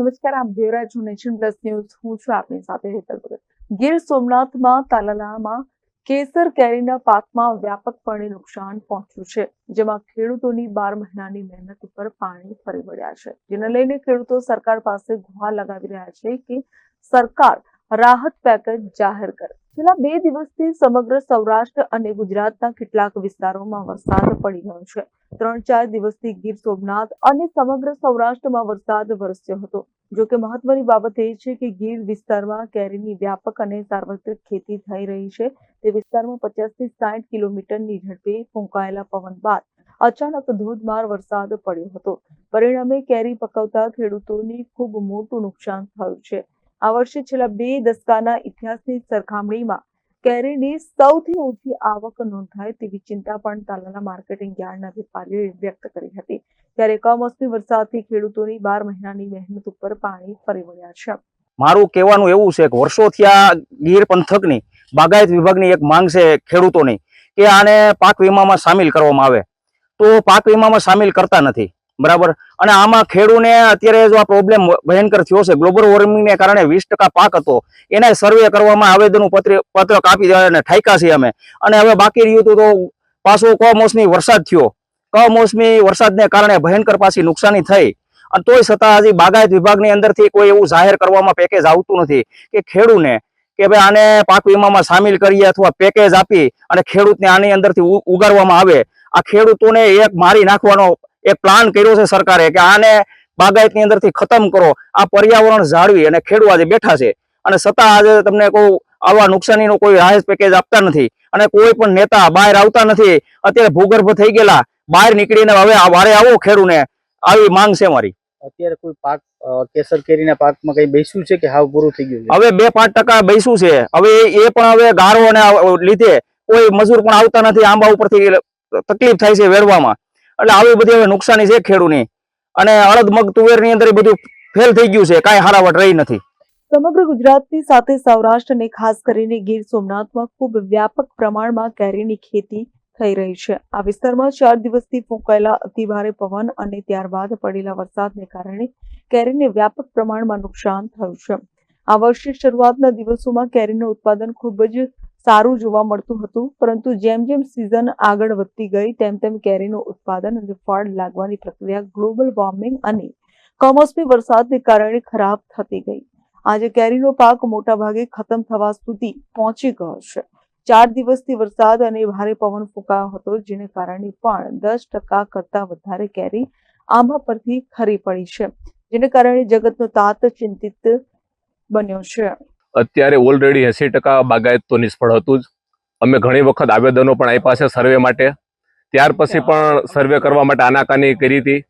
નમસ્કાર, આપ Devraj nation plus news. હું છું આપની સાથે હેતલ ભગત. ગીર સોમનાથમાં તાલાલામાં કેસર કેરીના પાકમાં વ્યાપકપણે નુકસાન પહોંચ્યું છે, જેમાં ખેડૂતોની બાર મહિનાની મહેનત ઉપર પાણી ફરી વળ્યા છે. જેને લઈને ખેડૂતો સરકાર પાસે ગુહાર લગાવી રહ્યા છે કે સરકાર રાહત પેકેજ જાહેર કરે. છેલ્લા બે દિવસથી સમગ્ર સૌરાષ્ટ્ર અને ગુજરાતના કેટલાક વિસ્તારોમાં વરસાદ પડી ગયો છે. ત્રણ ચાર દિવસથી ગીર સોમનાથ અને સમગ્ર સૌરાષ્ટ્રમાં વરસાદ વરસ્યો હતો. જો કે મહત્વની બાબત એ છે કે ગીર વિસ્તારમાં કેરીની વ્યાપક અને સાર્વત્રિક ખેતી થઈ રહી છે. તે વિસ્તારમાં પચાસથી સાઠ કિલોમીટરની ઝડપે ફૂંકાયેલા પવન બાદ અચાનક ધોધમાર વરસાદ પડ્યો હતો. પરિણામે કેરી પકવતા ખેડૂતોની ખૂબ મોટું નુકસાન થયું છે. આ વર્ષે છેલ્લા બે દસકાના ઇતિહાસની સરખામણીમાં કેરીની સૌથી ઓછી આવક નોંધાય તેવી ચિંતા પણ તાલાલા માર્કેટિંગ યાર્ડના વેપારીઓએ વ્યક્ત કરી હતી. ત્યારે કમોસમી વરસાદથી ખેડૂતોની બાર મહિનાની મહેનત ઉપર પાણી ફરી વળ્યા છે. મારું કહેવાનું એવું છે કે વર્ષોથી આ ગીર પંથકની, બાગાયત વિભાગની એક માંગ છે ખેડૂતોની કે આને પાક વીમામાં સામેલ કરવામાં આવે. તો પાક વીમામાં સામેલ કરતા નથી. બરાબર? અને આમાં ખેડૂને અત્યારે જો આ પ્રોબ્લેમ ભયંકર થયો છે ગ્લોબલ વોર્મિંગને કારણે વીસ પાક હતો, એને સર્વે કરવામાં આવેદનું પત્ર પત્રક આપી અને ઠાયકા છીએ અમે. અને હવે બાકી રહ્યું હતું તો પાછો કમોસમી વરસાદ થયો. કમોસમી વરસાદને કારણે ભયંકર પાછી નુકસાની થઈ. અને તોય છતાં હજી બાગાયત વિભાગની અંદરથી કોઈ એવું જાહેર કરવામાં પેકેજ આવતું નથી કે ખેડૂને કે ભાઈ આને પાક વીમામાં સામેલ કરીએ અથવા પેકેજ આપી અને ખેડૂતને આની અંદરથી ઉગારવામાં આવે. આ ખેડૂતોને એક મારી નાખવાનો એક પ્લાન કર્યો છે સરકારે કે આને બાગાયતની અંદરથી ખતમ કરો આ પર્યાવરણ જાળવી અને ખેડૂત આજે બેઠા છે. અને છતાં આજે તમને કહું આવા નુકસાનીનો કોઈ રાહત પેકેજ આપતા નથી અને કોઈ પણ નેતા બહાર આવતા નથી. અત્યારે ભૂગર્ભ થઈ ગયેલા બહાર નીકળીને હવે વારે આવો ખેડૂને. આવી માંગ છે મારી. અત્યારે કોઈ પાક કેસર કેરીના પાકમાં કઈ બેસ્યું છે કે હાવ પૂરું થઈ ગયું હવે બે પાંચ ટકા બેસ્યું છે. હવે એ પણ હવે ગારો અને લીધે કોઈ મજૂર પણ આવતા નથી. આંબા ઉપરથી તકલીફ થાય છે વેરવામાં એટલે આવી બધી હવે નુકસાની છે ખેડૂની. અને અડદ મગ તુવેરની અંદર બધું ફેલ થઈ ગયું છે, કાંઈ હારાવટ રહી નથી. સમગ્ર ગુજરાતની સાથે સૌરાષ્ટ્ર અને ખાસ કરીને ગીર સોમનાથમાં ખૂબ વ્યાપક પ્રમાણમાં કેરીની ખેતી થઈ રહી છે. આ વિસ્તારમાં ચાર દિવસથી ફૂંકાયેલા અતિભારે પવન અને ત્યારબાદ પડેલા વરસાદને કારણે કેરીને વ્યાપક પ્રમાણમાં નુકસાન થયું છે. આ વર્ષે શરૂઆતના દિવસોમાં કેરીનું ઉત્પાદન ખૂબ જ સારું જોવા મળતું હતું, પરંતુ જેમ જેમ સિઝન આગળ વધતી ગઈ, તેમ તેમ કેરીનું ઉત્પાદન અને ફળ લાગવાની પ્રક્રિયા ગ્લોબલ વોર્મિંગ અને કમોસમી વરસાદને કારણે ખરાબ થતી ગઈ. આજે કેરીનો પાક મોટાભાગે ખતમ થવા સુધી પહોંચી ગયો છે. ચાર દિવસથી વરસાદ અને ભારે પવન ફૂંકાયો હતો, જેને કારણે પણ દસ ટકા કરતા વધારે કેરી આંબા પરથી ખરી પડી છે, જેને કારણે જગતનો તાત ચિંતિત બન્યો છે. અત્યારે ઓલરેડી એસી ટકા બાગાયત તો નિષ્ફળ હતું જ. અમે ઘણી વખત આવેદનો પણ આપ્યા છે સર્વે માટે. ત્યાર પછી પણ સર્વે કરવા માટે આનાકાની કરી હતી.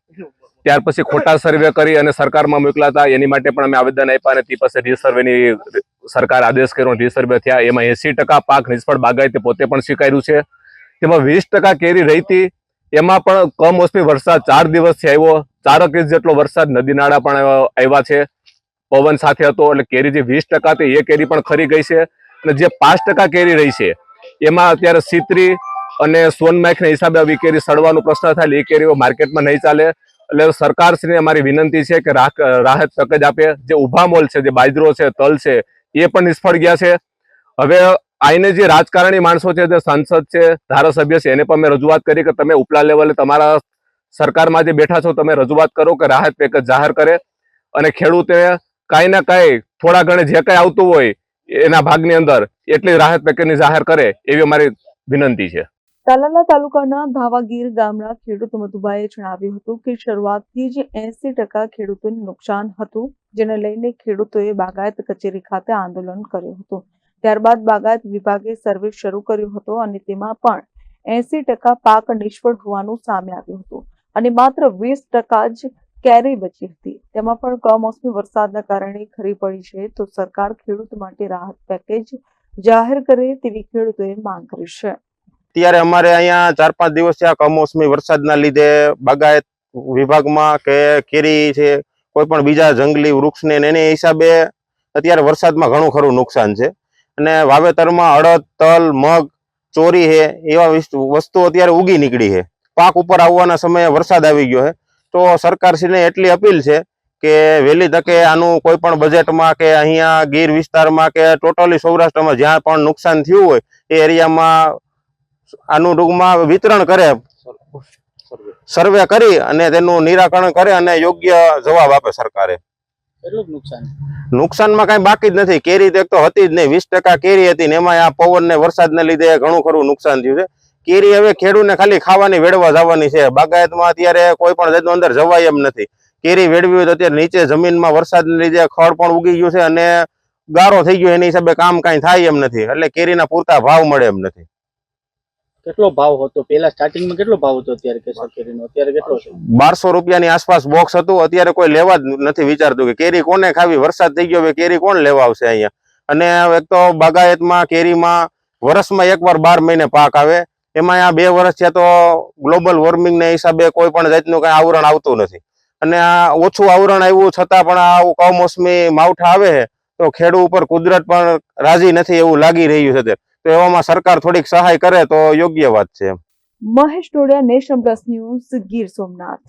ત્યાર પછી ખોટા સર્વે કરી અને સરકારમાં મોકલા હતા. એની માટે પણ અમે આવેદન આપ્યા અને તે પછી રીસર્વેની સરકાર આદેશ કર્યો. રીસર્વે થયા. એમાં એસી ટકા પાક નિષ્ફળ બાગાયતે પોતે પણ સ્વીકાર્યું છે. તેમાં વીસ ટકા કેરી રહી હતી. એમાં પણ કમોસમી વરસાદ ચાર દિવસથી આવ્યો. ચારક ઇંચ જેટલો વરસાદ નદી નાળા પણ આવ્યા છે. પવન સાથે હતો એટલે કેરી જે વીસ ટકા હતી એ કેરી પણ ખરી ગઈ છે. અને જે પાંચ ટકા કેરી રહી છે, એમાં અત્યારે સિત્રી અને સોનમાખના હિસાબે આવી કેરી સડવાનો પ્રશ્ન થાય એ કેરીઓ માર્કેટમાં નહીં ચાલે. એટલે સરકારશ્રીને અમારી વિનંતી છે કે રાહ રાહત જ આપે. જે ઊભા મોલ છે, જે બાજરો છે, તલ છે, એ પણ નિષ્ફળ ગયા છે. હવે આઈને જે રાજકારણી માણસો છે, જે સાંસદ છે, ધારાસભ્ય છે, એને પણ અમે રજૂઆત કરી કે તમે ઉપલા લેવલે તમારા સરકારમાં જે બેઠા છો, તમે રજૂઆત કરો કે રાહત પેકેજ જાહેર કરે. અને ખેડૂતે કાંઈ ના કાંઈ થોડા ઘણે જે કાંઈ આવતું હોય એના ભાગની અંદર એટલી રાહત પેકેજની જાહેર કરે એવી અમારી વિનંતી છે. તાલાલા તાલુકાના ધાવાગીર ગામના ખેડૂત મધુભાઈએ જણાવ્યું હતું કે શરૂઆતથી જ એસી ટકા ખેડૂતોને નુકસાન હતું, જેને લઈને ખેડૂતોએ બાગાયત કચેરી ખાતે આંદોલન કર્યું હતું. ત્યારબાદ બાગાયત વિભાગે સર્વે શરૂ કર્યો હતો અને તેમાં પણ એસી ટકા પાક નિષ્ફળ હોવાનું સામે આવ્યું હતું. અને માત્ર વીસ ટકા જ કેરી બચી હતી તેમાં પણ કમોસમી વરસાદના કારણે ખરી પડી છે, તો સરકાર ખેડૂત માટે રાહત પેકેજ જાહેર કરે તેવી ખેડૂતોએ માંગ કરી છે. અત્યારે અમારે અહીંયા ચાર પાંચ દિવસથી આ કમોસમી વરસાદના લીધે બાગાયત વિભાગમાં કે કેરી છે, કોઈ પણ બીજા જંગલી વૃક્ષને એને હિસાબે અત્યારે વરસાદમાં ઘણું ખરું નુકસાન છે. અને વાવેતરમાં અડદ, તલ, મગ, ચોરી છે, એવા વિસ- વસ્તુઓ અત્યારે ઉગી નીકળી છે. પાક ઉપર આવવાના સમયે વરસાદ આવી ગયો છે. તો સરકારશ્રીને એટલી અપીલ છે કે વહેલી તકે આનું કોઈ પણ બજેટમાં કે અહીંયા ગીર વિસ્તારમાં કે ટોટલી સૌરાષ્ટ્રમાં જ્યાં પણ નુકસાન થયું હોય એ એરિયામાં આનું ટૂંકમાં વિતરણ કરે સર્વે કરી અને તેનું નિરાકરણ કરે અને યોગ્ય જવાબ આપે સરકારે. નુકસાનમાં કઈ બાકી જ નથી. કેરી તો એક તો હતી જ નહીં. વીસ ટકા કેરી હતી ને એમાં આ પવન ને વરસાદને લીધે ઘણું ખરું નુકસાન થયું છે. કેરી હવે ખેડૂતને ખાલી ખાવાની વેડવા જવાની છે. બાગાયતમાં અત્યારે કોઈ પણ જાતનું અંદર જવાય એમ નથી. કેરી વેડવી હોય તો અત્યારે નીચે જમીનમાં વરસાદને લીધે ખડ પણ ઉગી ગયું છે અને ગારો થઈ ગયો એની હિસાબે કામ કાંઈ થાય એમ નથી. એટલે કેરીના પૂરતા ભાવ મળે એમ નથી. કેટલો ભાવ હતો? પેલા સ્ટાર્ટિંગમાં કેટલો ભાવ હતો અત્યારે કેસર કેરીનો? અત્યારે કેટલો છે? બારસો રૂપિયાની આસપાસ બોક્સ હતું. અત્યારે કોઈ લેવા જ નથી વિચારતું કે કેરી કોને ખાવી? વરસાદ થઈ ગયો હવે કેરી કોણ લેવા આવશે અહીંયા? અને એક તો બાગાયતમાં કેરીમાં વર્ષમાં એકવાર બાર મહિને પાક આવે. એમાં આ બે વર્ષ થયા તો ગ્લોબલ વોર્મિંગના હિસાબે કોઈ પણ જાતનું કઈ આવરણ આવતું નથી. અને આ ઓછું આવરણ આવ્યું છતાં પણ આ આવું કમોસમી માવઠા આવે છે તો ખેડૂત ઉપર કુદરત પણ રાજી નથી એવું લાગી રહ્યું છે તો. એવામાં સરકાર થોડીક સહાય કરે તો યોગ્ય વાત છે Mahesh Todiya nation plus news Gir Somnath.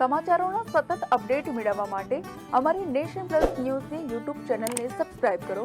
સમાચારોનો સતત અપડેટ મેળવવા માટે અમારી નેશન પ્લસ ન્યૂઝની યુટ્યુબ ચેનલને સબસ્ક્રાઇબ કરો.